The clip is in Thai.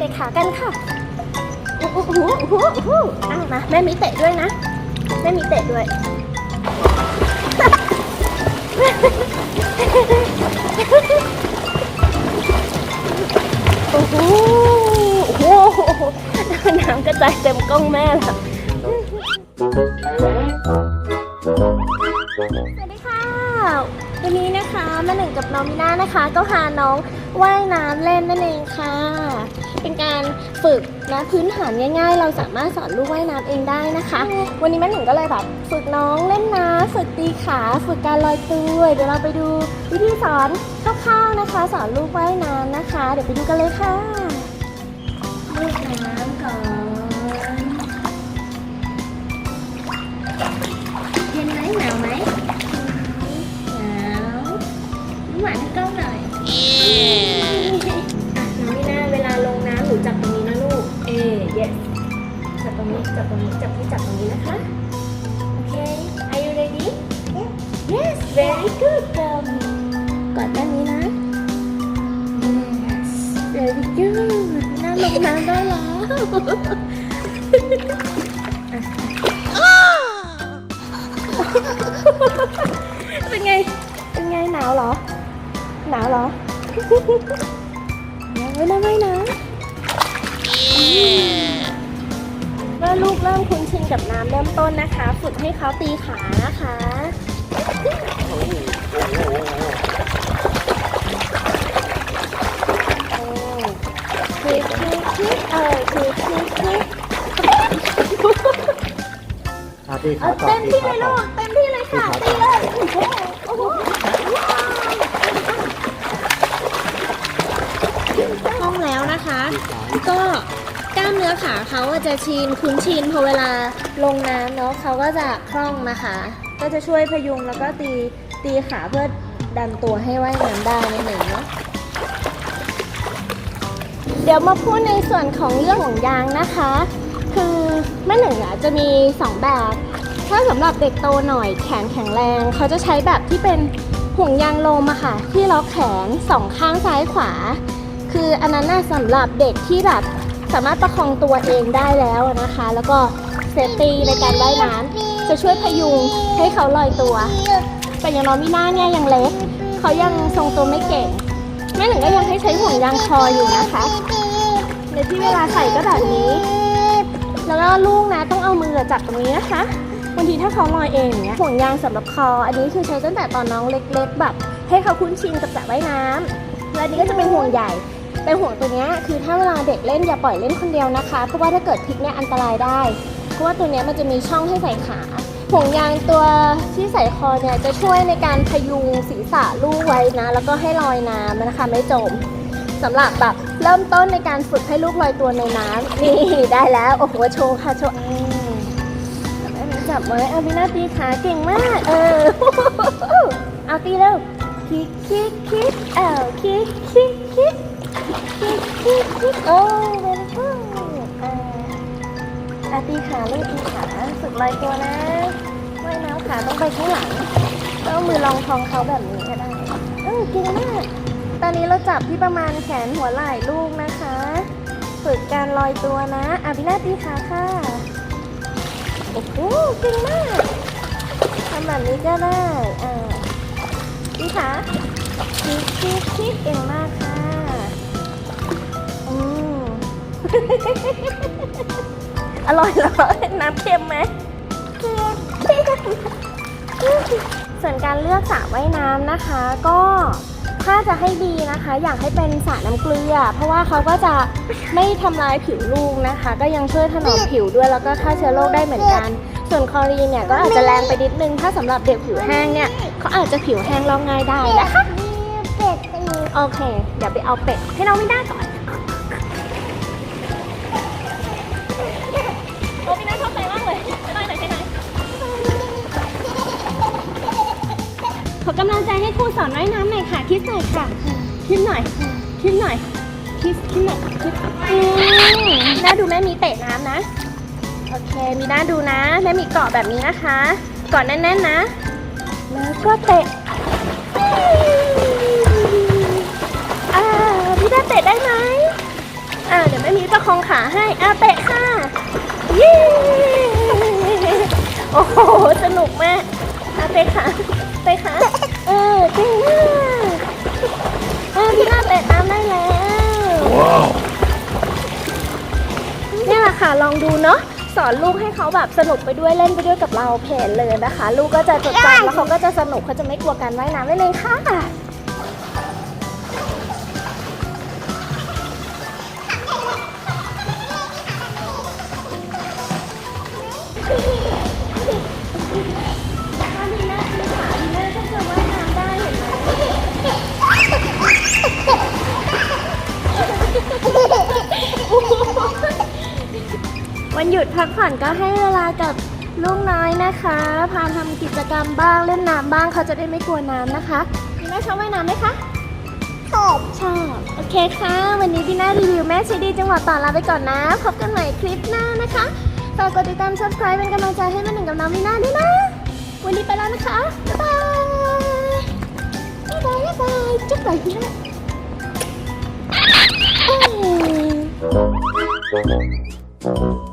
เตะขากันค่ะอู้หูหูหูหูอะมาแม่มีเตะด้วยนะ แม่มีเตะด้วยโอ้โหโอ้โหน้ำกระจายเต็มกล้องแม่ล้วสวัสดีค่ะ วันนี้นะคะแม่หนึ่งกับน้องมิน่านะคะ ก็พาน้องว่ายน้ำเล่นนั่นเองค่ะ เป็นการฝึกนะพื้นฐานง่าย ๆ เราสามารถสอนลูกว่ายน้ำเองได้นะคะ วันนี้แม่หนึ่งก็เลยแบบฝึกน้องเล่นน้ำฝึกตีขา ฝึกการลอยตัวเดี๋ยวเราไปดูวิธีสอนคร่าวๆนะคะ สอนลูกว่ายน้ำนะคะ เดี๋ยวไปดูกันเลยค่ะลูกน้ำก่อน นี้จับตรงนี้จับที่จับตรงนี้นะคะโอเค are you ready yes very good girl กอดด้านนี้นะ yes very good น่าลงน้ำได้แล้วเป็นไง เป็นไงหนาวเหรอ หนาวเหรอยังไม่ได้ไหมนะ เมื่อลูกเริ่มคุ้นชินกับน้ำเริ่มต้นนะคะ ฝึกให้เขาตีขานะคะโอ้คลิกคลิกคลิกเออคลิกคลิกคลิกอาตีเอาขาต่อเต็มตีที่เลขายต่ลูอกเต็มที่เลยค่ะตีเลยโอ้โหโอ้โหคล่องแล้วนะคะ ก็ กล้าขาเขาจะชินคุ้นชินพอเวลาลงน้ำเนาะเขาก็จะคล่องนะคะ ก็จะช่วยพยุงแล้วก็ตีตีขาเพื่อดันตัวให้ว่ายน้ำได้นั่นเองเนาะเดี๋ยวมาพูดในส่วนของเรื่องของยางนะคะ คือแม่หนึ่งอะจะมี 2 แบบ ถ้าสำหรับเด็กโตหน่อยแขนแข็งแรง เขาจะใช้แบบที่เป็นห่วงยางลมอะค่ะ ที่ล็อกแขนสองข้างซ้ายขวา คืออันนั้นน่ะสำหรับเด็กที่แบบ สามารถประคองตัวเองได้แล้วนะคะ แล้วก็เซฟตี้ในการว่ายน้ำจะช่วยพยุงให้เขาลอยตัว แต่อย่างน้องมิน่าเนี่ยยังเล็ก เขายังทรงตัวไม่เก่ง แม่หนึ่งก็ยังให้ใช้ห่วงยางคออยู่นะคะในที่เวลาใส่ก็แบบนี้ แล้วก็ลูกนะต้องเอามือจับตรงนี้นะคะบางทีถ้าเขาลอยเองเงี้ยห่วงยางสำหรับคอ อันนี้คือใช้ตั้งแต่ตอนน้องเล็กๆแบบให้เขาคุ้นชินกับสระว่ายน้ำแล้วอันนี้ก็จะเป็นห่วงใหญ่ แต่ห่วงตัวนี้คือถ้าเวลาเด็กเล่นอย่าปล่อยเล่นคนเดียวนะคะ เพราะว่าถ้าเกิดพลิกเนี่ยอันตรายได้ เพราะว่าตัวนี้มันจะมีช่องให้ใส่ขาห่วงยางตัวที่ใส่คอเนี่ยจะช่วยในการพยุงศีรษะลูกไว้นะ แล้วก็ให้ลอยน้ำนะคะไม่จมสำหรับแบบเริ่มต้นในการฝึกให้ลูกลอยตัวในน้ำนี่ได้แล้วโอ้โหโชว์ค่ะโชว์อืมแม่จับไว้เอาพี่นาตีขาเก่งมาก เออเอาตีเร็วคิกคิกคิกเอ้าคิกคิก คิกคิกคิกคิกโอ้เวลกูอ่าอาตีขาลูกตีขาฝึกลอยตัวนะว่ายน้ำขาต้องไปข้างหลังแล้วเอามือรองท้องเขาแบบนี้ก็ได้เออเก่งมากตอนนี้เราจับที่ประมาณแขนหัวไหล่ลูกนะคะ ฝึกการลอยตัวนะอาบินาตีขาค่ะโอ้โหเก่งมากทำแบบนี้ก็ได้อ่าตีขาคิดคิดคิดเก่งมากค่ะ อร่อยเหรอ น้ำเค็มไหมเค็มส่วนการเลือกสระว่ายน้ำนะคะ ก็ถ้าจะให้ดีนะคะ อยากให้เป็นสระน้ำเกลือ เพราะว่าเขาก็จะไม่ทำลายผิวลูกนะคะ ก็ยังช่วยถนอมผิวด้วยแล้วก็ฆ่าเชื้อโรคได้เหมือนกัน ส่วนคลอรีนเนี่ยก็อาจจะแรงไปนิดนึง ถ้าสำหรับเด็กผิวแห้งเนี่ยเขาอาจจะผิวแห้งลอกง่ายได้นะคะเป็ดตีโอเค เดี๋ยวไปเอาเป็ดให้น้องไม่ได้ก่อน ขอกำลังใจให้ครูสอนว่ายน้ำหน่อยค่ะคิดหน่อยค่ะคิดหน่อยคิดหน่อยคิดคิดหน่อยคิดอืมน่าดูแม่มีเตะน้ำนะ โอเค มีน่าดูนะ แม่มีเกาะแบบนี้นะคะเกาะแน่นๆนะ แล้วก็เตะอ่าพี่ดาเตะได้ไหมอ่าเดี๋ยวแม่มีประคองขาให้อะเตะค่ะเย้โอ้โหสนุกมาก อะเตะไปค่ะ เออเก่งมากเออพี่หน้าเตะตามได้แล้ว เนี่ยแหละค่ะลองดูเนาะสอนลูกให้เขาแบบสนุกไปด้วยเล่นไปด้วยกับเราเพนเลยนะคะ ลูกก็จะจดจำแล้วเขาก็จะสนุกเขาจะไม่กลัวการว่ายน้ำได้เลยค่ะ วันหยุดพักผ่อนก็ให้เวลากับลูกน้อยนะคะ พาทำกิจกรรมบ้างเล่นน้ำบ้างเขาจะได้ไม่กลัวน้ำนะคะพี่แม่ชอบว่ายน้ำไหมคะชอบชอบโอเคค่ะ วันนี้พี่น่ารีวิวแม่ชีดีจังหวัดต่อลาไปก่อนนะพบกันใหม่คลิปหน้านะคะฝากกดติดตาม subscribe เป็นกำลังใจให้แม่หนึ่งกับน้องวีน่าด้วยนะ วันนี้ไปแล้วนะคะบ๊ายบายบ๊ายบายบ๊ายบายจุ๊บไปพี่น่าเอ้ย